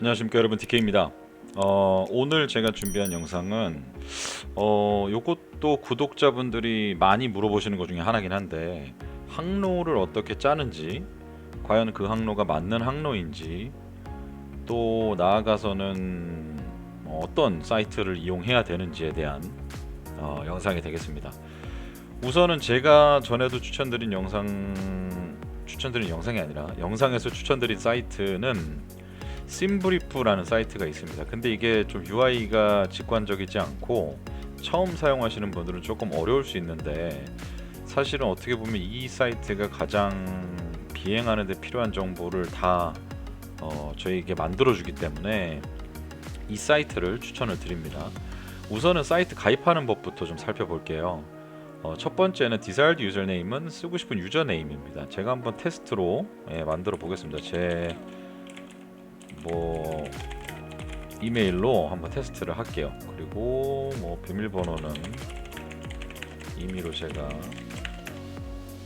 안녕하십니까 여러분 DK입니다. 어, 오늘 제가 준비한 영상은 어, 요것도 구독자분들이 많이 물어보시는 것 중에 하나긴 한데 항로를 어떻게 짜는지 과연 그 항로가 맞는 항로인지 또 나아가서는 어떤 사이트를 이용해야 되는지에 대한 어, 영상이 되겠습니다. 우선은 제가 전에도 추천드린 영상 추천드린 영상이 아니라 영상에서 추천드린 사이트는 심브리프라는 사이트가 있습니다. 근데 이게 좀 UI가 직관적이지 않고 처음 사용하시는 분들은 조금 어려울 수 있는데 사실은 어떻게 보면 이 사이트가 가장 비행하는 데 필요한 정보를 다 어, 저희에게 만들어 주기 때문에 이 사이트를 추천을 드립니다. 우선은 사이트 가입하는 법부터 좀 살펴볼게요. 어, 첫 번째는 desired 유저네임은 쓰고 싶은 유저네임입니다. 제가 한번 테스트로 예, 만들어 보겠습니다. 제 뭐 이메일로 한번 테스트를 할게요. 그리고 뭐 비밀번호는 임의로 제가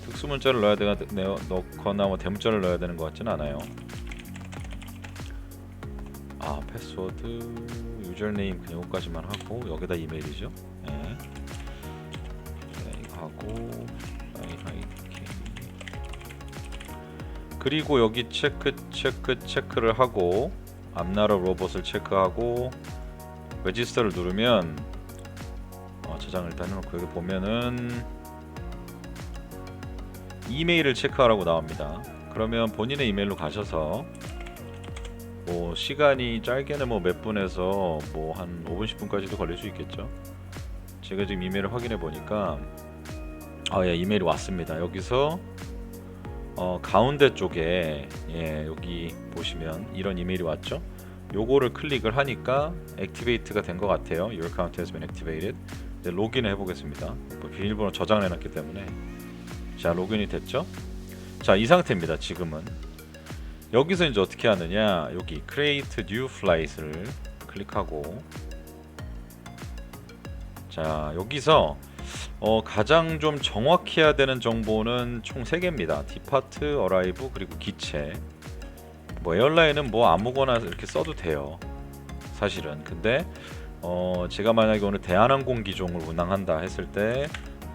특수 문자를 넣어야 되나 내- 넣거나 뭐 대문자를 넣어야 되는 것 같진 않아요. 아 패스워드 유저네임 그냥 이거까지만 하고 여기다 이메일이죠. 네. 네, 이거 하고 그리고 여기 체크 체크 체크를 하고 앞나라 로봇을 체크하고 레지스터를 누르면 어, 저장을 일단 해놓고 여기 보면은 이메일을 체크하라고 나옵니다. 그러면 본인의 이메일로 가셔서 뭐 시간이 짧게는 뭐 몇 분에서 뭐 한 5분 10분까지도 걸릴 수 있겠죠. 제가 지금 이메일을 확인해 보니까 아예 이메일이 왔습니다. 여기서 어, 가운데 쪽에 예, 여기 보시면 이런 이메일이 왔죠. 요거를 클릭을 하니까 액티베이트가 된 것 같아요. Your account has been activated. 이제 로그인을 해보겠습니다. 뭐 비밀번호 저장을 해놨기 때문에 자 로그인이 됐죠. 자 이 상태입니다. 지금은 여기서 이제 어떻게 하느냐 여기 Create New Flight을 클릭하고 자 여기서 어, 가장 좀 정확해야 되는 정보는 총 3개입니다. 디파트, 어라이브, 그리고 기체. 뭐 에어라인은 뭐 아무거나 이렇게 써도 돼요. 사실은. 근데 어, 제가 만약에 오늘 대한항공 기종을 운항한다 했을 때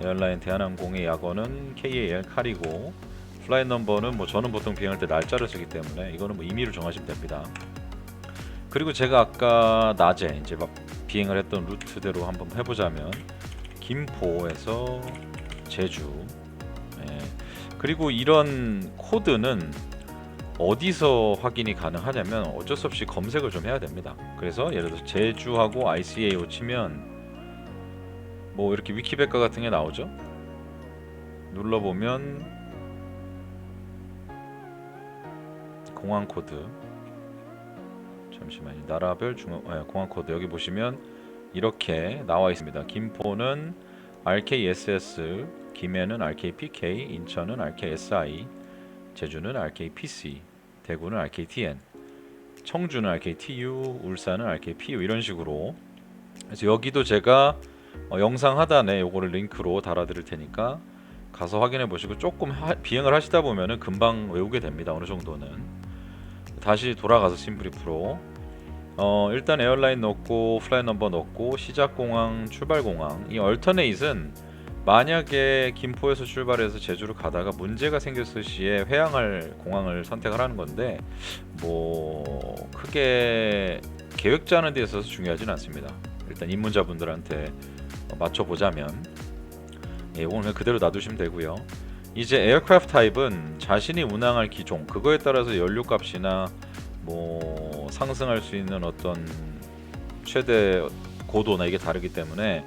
에어라인 대한항공의 약어는 KAL 칼이고 플라이 넘버는 뭐 저는 보통 비행할 때 날짜를 쓰기 때문에 이거는 뭐 임의로 정하시면 됩니다. 그리고 제가 아까 낮에 이제 막 비행을 했던 루트대로 한번 해보자면 김포에서 제주. 예. 그리고 이런 코드는 어디서 확인이 가능하냐면 어쩔 수 없이 검색을 좀 해야 됩니다. 그래서 예를 들어서 제주하고 ICAO 치면 뭐 이렇게 위키백과 같은 게 나오죠. 눌러보면 공항 코드 잠시만요. 나라별 중앙 예, 공항 코드 여기 보시면 이렇게 나와 있습니다. 김포는 RKSS, 김해는 RKPK, 인천은 RKSI, 제주는 RKPC, 대구는 RKTN, 청주는 RKTU, 울산은 RKPU 이런 식으로 그래서 여기도 제가 어, 영상 하단에 요거를 링크로 달아드릴 테니까 가서 확인해 보시고 조금 하- 비행을 하시다 보면은 금방 외우게 됩니다. 어느 정도는 다시 돌아가서 심브리프로 어 일단 에어라인 넣고 플라이 넘버 넣고 시작 공항 출발 공항 이 얼터네이트는 만약에 김포에서 출발해서 제주로 가다가 문제가 생겼을 시에 회항할 공항을 선택을 하는 건데 뭐 크게 계획 짜는 데 있어서 중요하진 않습니다. 일단 입문자분들한테 어, 맞춰 보자면 예, 오늘 그대로 놔두시면 되고요. 이제 에어크래프트 타입은 자신이 운항할 기종 그거에 따라서 연료 값이나 뭐 상승할 수 있는 어떤 최대 고도나 이게 다르기 때문에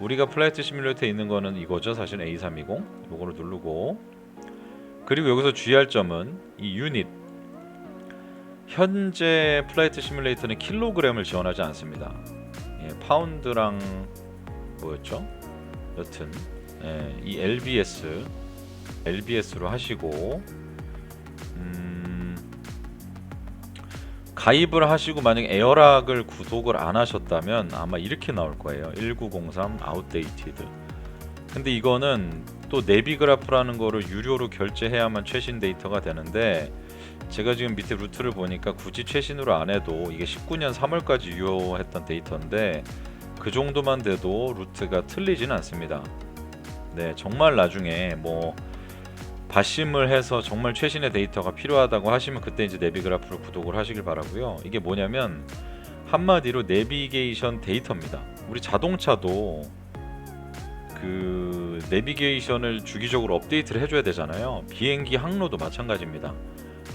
우리가 플라이트 시뮬레이터에 있는 거는 이거죠. 사실 A320 요거를 누르고 그리고 여기서 주의할 점은 이 유닛 현재 플라이트 시뮬레이터는 킬로그램을 지원하지 않습니다. 예, 파운드랑 뭐였죠? 여튼 예, 이 LBS LBS로 하시고 음, 가입을 하시고 만약 에어락을 구독을 안 하셨다면 아마 이렇게 나올 거예요. 1903 아웃데이티드. 근데 이거는 또 네비그래프라는 거를 유료로 결제해야만 최신 데이터가 되는데 제가 지금 밑에 루트를 보니까 굳이 최신으로 안 해도 이게 19년 3월까지 유효했던 데이터인데 그 정도만 돼도 루트가 틀리진 않습니다. 네, 정말 나중에 뭐 바심을 해서 정말 최신의 데이터가 필요하다고 하시면 그때 이제 내비그래프를 구독을 하시길 바라고요. 이게 뭐냐면 한마디로 내비게이션 데이터입니다. 우리 자동차도 그 내비게이션을 주기적으로 업데이트를 해줘야 되잖아요. 비행기 항로도 마찬가지입니다.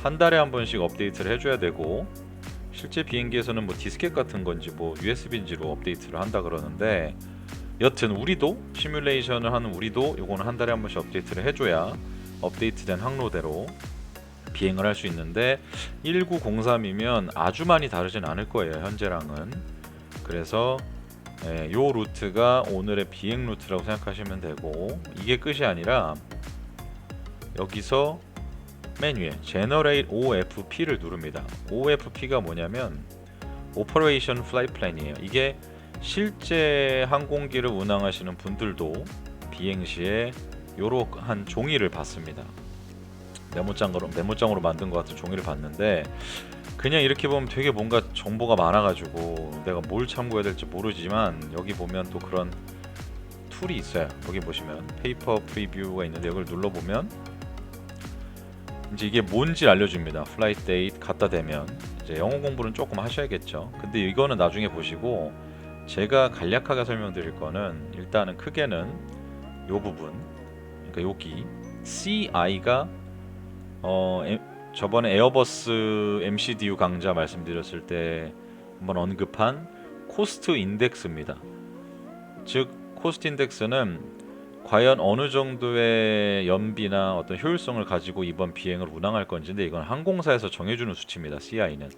한 달에 한 번씩 업데이트를 해줘야 되고 실제 비행기에서는 뭐 디스켓 같은 건지 뭐 USB인지로 업데이트를 한다 그러는데 여튼 우리도 시뮬레이션을 하는 우리도 요거는 한 달에 한 번씩 업데이트를 해줘야 업데이트된 항로대로 비행을 할 수 있는데 1903이면 아주 많이 다르진 않을 거예요 현재랑은 그래서 예, 요 루트가 오늘의 비행 루트라고 생각하시면 되고 이게 끝이 아니라 여기서 맨 위에 Generate OFP를 누릅니다. OFP가 뭐냐면 Operation Flight Plan이에요. 이게 실제 항공기를 운항하시는 분들도 비행 시에 요러한 종이를 받습니다. 메모장으로 메모장으로 만든 것 같은 종이를 받는데 그냥 이렇게 보면 되게 뭔가 정보가 많아가지고 내가 뭘 참고해야 될지 모르지만 여기 보면 또 그런 툴이 있어요. 여기 보시면 페이퍼 프리뷰가 있는데 이걸 눌러보면 이제 이게 뭔지 알려줍니다. 플라이트 데이트 갖다 대면 이제 영어 공부는 조금 하셔야겠죠. 근데 이거는 나중에 보시고 제가 간략하게 설명드릴 거는 일단은 크게는 요 부분 그러니까 여기 CI가 어 에- 저번에 에어버스 MCDU 강좌 말씀드렸을 때 한번 언급한 코스트 인덱스입니다. 즉 코스트 인덱스는 과연 어느 정도의 연비나 어떤 효율성을 가지고 이번 비행을 운항할 건지인데 이건 항공사에서 정해주는 수치입니다. CI는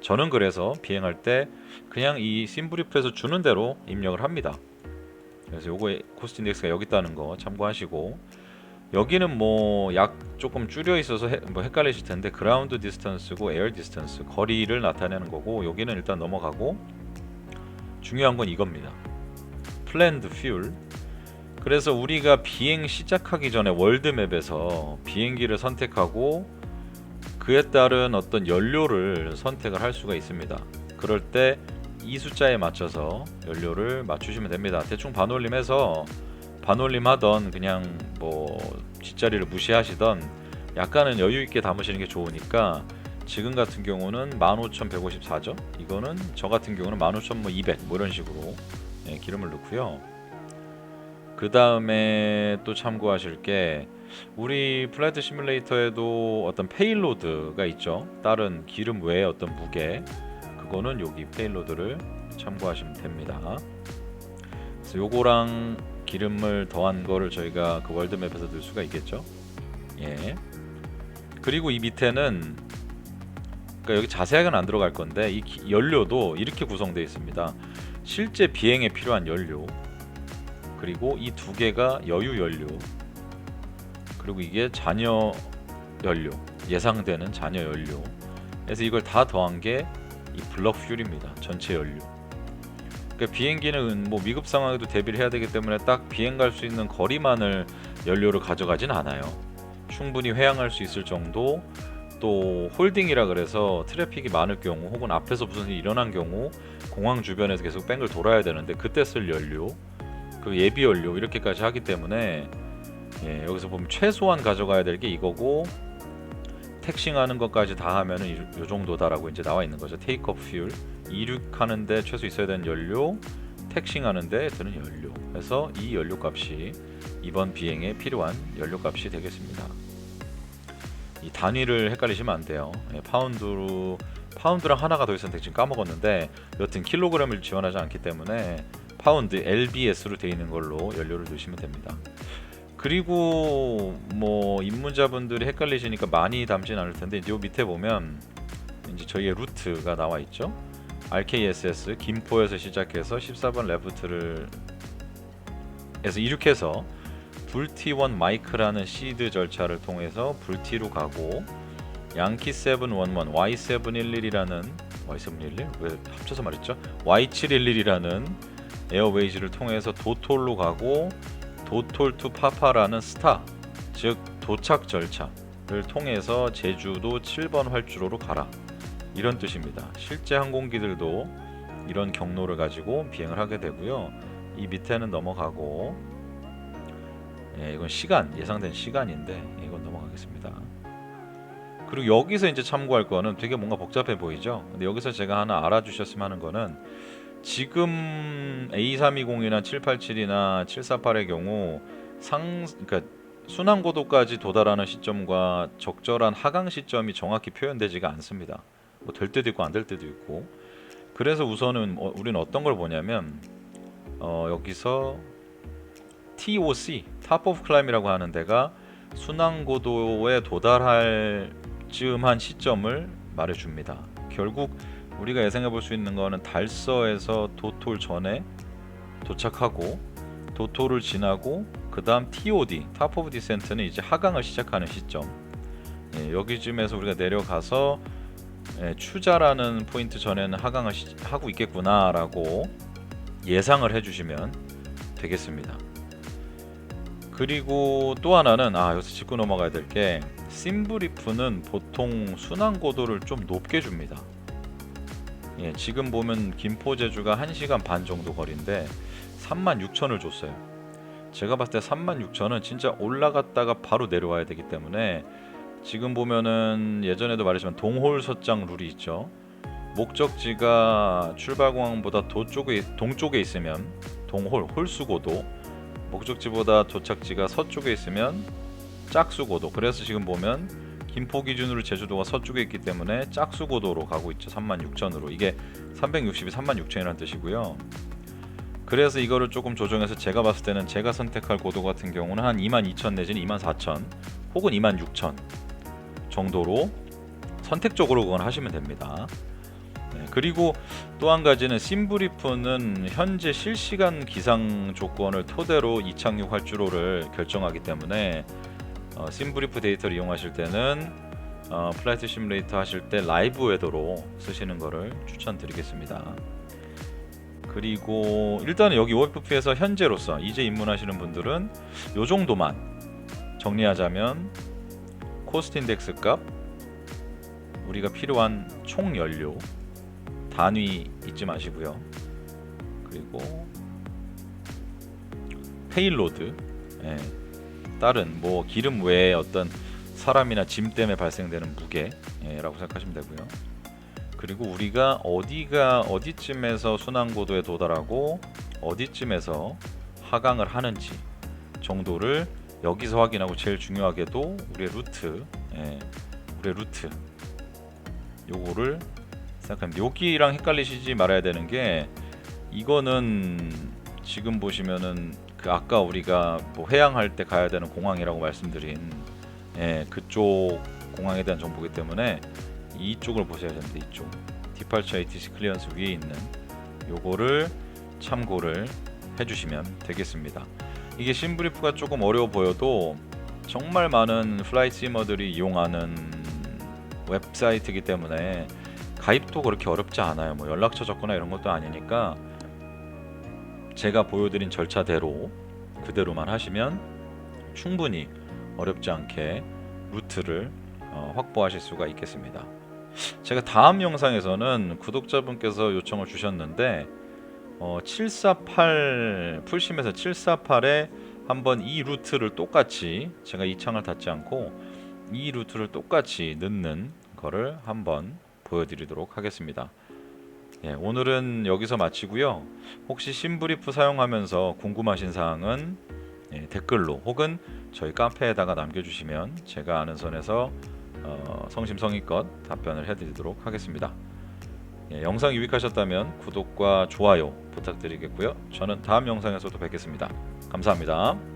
저는 그래서 비행할 때 그냥 이 심브리프에서 주는 대로 입력을 합니다. 그래서 요거 코스트 인덱스가 여기 있다는 거 참고하시고 여기는 뭐 약 조금 줄여 있어서 해- 뭐 헷갈리실 텐데 그라운드 디스턴스고 에어 디스턴스 거리를 나타내는 거고 여기는 일단 넘어가고 중요한 건 이겁니다. 플랜드 퓨얼 그래서 우리가 비행 시작하기 전에 월드맵에서 비행기를 선택하고 그에 따른 어떤 연료를 선택을 할 수가 있습니다. 그럴 때 이 숫자에 맞춰서 연료를 맞추시면 됩니다. 대충 반올림해서 반올림 하던 그냥 뭐 뒷자리를 무시하시던 약간은 여유 있게 담으시는 게 좋으니까 지금 같은 경우는 15,154죠. 이거는 저 같은 경우는 15,200 뭐 이런 식으로 예, 기름을 넣고요. 그 다음에 또 참고하실 게 우리 플라이트 시뮬레이터에도 어떤 페일로드가 있죠. 다른 기름 외에 어떤 무게 그거는 여기 페일로드를 참고하시면 됩니다. 그래서 요거랑 기름을 더한 거를 저희가 그 월드맵에서 넣을 수가 있겠죠. 예. 그리고 이 밑에는 그러니까 여기 자세하게는 안 들어갈 건데 이 기- 연료도 이렇게 구성되어 있습니다. 실제 비행에 필요한 연료 그리고 이 두 개가 여유 연료 그리고 이게 잔여 연료 예상되는 잔여 연료 그래서 이걸 다 더한 게 이 블럭 퓨얼입니다 전체 연료 그러니까 비행기는 뭐 미급 상황에도 대비를 해야 되기 때문에 딱 비행 갈 수 있는 거리만을 연료를 가져가진 않아요 충분히 회항할 수 있을 정도 또 홀딩이라 그래서 트래픽이 많을 경우 혹은 앞에서 무슨 일이 일어난 경우 공항 주변에서 계속 뺑글 돌아야 되는데 그때 쓸 연료 그 예비 연료 이렇게까지 하기 때문에 예, 여기서 보면 최소한 가져가야 될 게 이거고 택싱하는 것까지 다 하면은 이, 요 정도다라고 이제 나와 있는 거죠. 테이크업 퓨얼 이륙하는데 최소 있어야 되는 연료, 택싱하는데 드는 연료. 그래서 이 연료 값이 이번 비행에 필요한 연료 값이 되겠습니다. 이 단위를 헷갈리시면 안 돼요. 예, 파운드로 파운드랑 하나가 더 있었는데 지금 까먹었는데 여튼 킬로그램을 지원하지 않기 때문에 파운드 LBS로 되어 있는 걸로 연료를 넣으시면 됩니다. 그리고 뭐 입문자분들이 헷갈리시니까 많이 담진 않을 텐데 이 밑에 보면 이제 저희의 루트가 나와 있죠. RKSS 김포에서 시작해서 14번 레프트를 에서 이륙해서 불티1 마이크라는 시드 절차를 통해서 불티로 가고 양키 711 Y711이라는 Y711 왜 합쳐서 말했죠? Y711이라는 에어웨이즈를 통해서 도톨로 가고 도톨 투 파파라는 스타 즉 도착 절차 통해서 제주도 7번 활주로로 가라. 이런 뜻입니다. 실제 항공기들도 이런 경로를 가지고 비행을 하게 되고요. 이 밑에는 넘어가고 예, 이건 시간 예상된 시간인데 이건 넘어가겠습니다. 그리고 여기서 이제 참고할 거는 되게 뭔가 복잡해 보이죠. 근데 여기서 제가 하나 알아주셨으면 하는 거는 지금 A320이나 787이나 748의 경우 상 그러니까 순환 고도까지 도달하는 시점과 적절한 하강 시점이 정확히 표현되지가 않습니다. 뭐 될 때도 있고 안 될 때도 있고. 그래서 우선은 어, 우리는 어떤 걸 보냐면 어, 여기서 TOC Top of Climb이라고 하는 데가 순환 고도에 도달할 즈음 한 시점을 말해줍니다. 결국 우리가 예상해 볼 수 있는 거는 달서에서 도톨 전에 도착하고 도톨을 지나고 그 다음 TOD Top of Descent는 이제 하강을 시작하는 시점. 예, 여기쯤에서 우리가 내려가서 예, 추자라는 포인트 전에는 하강을 시, 하고 있겠구나라고 예상을 해주시면 되겠습니다. 그리고 또 하나는 아 여기서 짚고 넘어가야 될 게 심브리프는 보통 순환 고도를 좀 높게 줍니다. 예, 지금 보면 김포 제주가 1시간 반 정도 거리인데 36,000을 줬어요. 제가 봤을 때 36,000은 진짜 올라갔다가 바로 내려와야 되기 때문에 지금 보면은 예전에도 말했지만 동홀 서장 룰이 있죠. 목적지가 출발공항보다 도쪽에 동쪽에 있으면 동홀 홀수고도 목적지보다 도착지가 서쪽에 있으면 짝수고도. 그래서 지금 보면 김포 기준으로 제주도가 서쪽에 있기 때문에 짝수고도로 가고 있죠. 36,000으로. 이게 360이 36,000이라는 뜻이고요. 그래서 이거를 조금 조정해서 제가 봤을 때는 제가 선택할 고도 같은 경우는 한 22,000 내지는 24,000 혹은 26,000 정도로 선택적으로 그건 하시면 됩니다 네, 그리고 또 한 가지는 심브리프는 현재 실시간 기상 조건을 토대로 이착륙 활주로를 결정하기 때문에 어, 심브리프 데이터를 이용하실 때는 어, 플라이트 시뮬레이터 하실 때 라이브 웨더로 쓰시는 것을 추천드리겠습니다. 그리고 일단은 여기 OFP에서 현재로서 이제 입문하시는 분들은 요 정도만 정리하자면 코스트 인덱스 값 우리가 필요한 총 연료 단위 잊지 마시고요. 그리고 페일로드, 예, 다른 뭐 기름 외에 어떤 사람이나 짐 때문에 발생되는 무게라고 생각하시면 되고요. 그리고 우리가 어디가 어디쯤에서 순환 고도에 도달하고 어디쯤에서 하강을 하는지 정도를 여기서 확인하고 제일 중요하게도 우리의 루트, 예, 우리의 루트 요거를 생각합니다. 여기랑 헷갈리시지 말아야 되는 게 이거는 지금 보시면은 그 아까 우리가 뭐 해양할 때 가야 되는 공항이라고 말씀드린 예, 그쪽 공항에 대한 정보기 때문에 이쪽을 보셔야 됩니다. 이쪽 디팔처 ATC 클리어런스 위에 있는 요거를 참고를 해주시면 되겠습니다. 이게 심브리프가 조금 어려워 보여도 정말 많은 플라이 시머들이 이용하는 웹사이트이기 때문에 가입도 그렇게 어렵지 않아요. 뭐 연락처 적거나 이런 것도 아니니까 제가 보여드린 절차대로 그대로만 하시면 충분히 어렵지 않게 루트를 어, 확보하실 수가 있겠습니다. 제가 다음 영상에서는 구독자분께서 요청을 주셨는데 어, 748 풀심에서 748에 한번 이 루트를 똑같이 제가 이 창을 닫지 않고 이 루트를 똑같이 넣는 거를 한번 보여드리도록 하겠습니다. 예, 오늘은 여기서 마치고요. 혹시 심브리프 사용하면서 궁금하신 사항은 예, 댓글로 혹은 저희 카페에다가 남겨주시면 제가 아는 선에서 어, 성심성의껏 답변을 해드리도록 하겠습니다. 예, 영상이 유익하셨다면 구독과 좋아요 부탁드리겠고요. 저는 다음 영상에서도 뵙겠습니다. 감사합니다.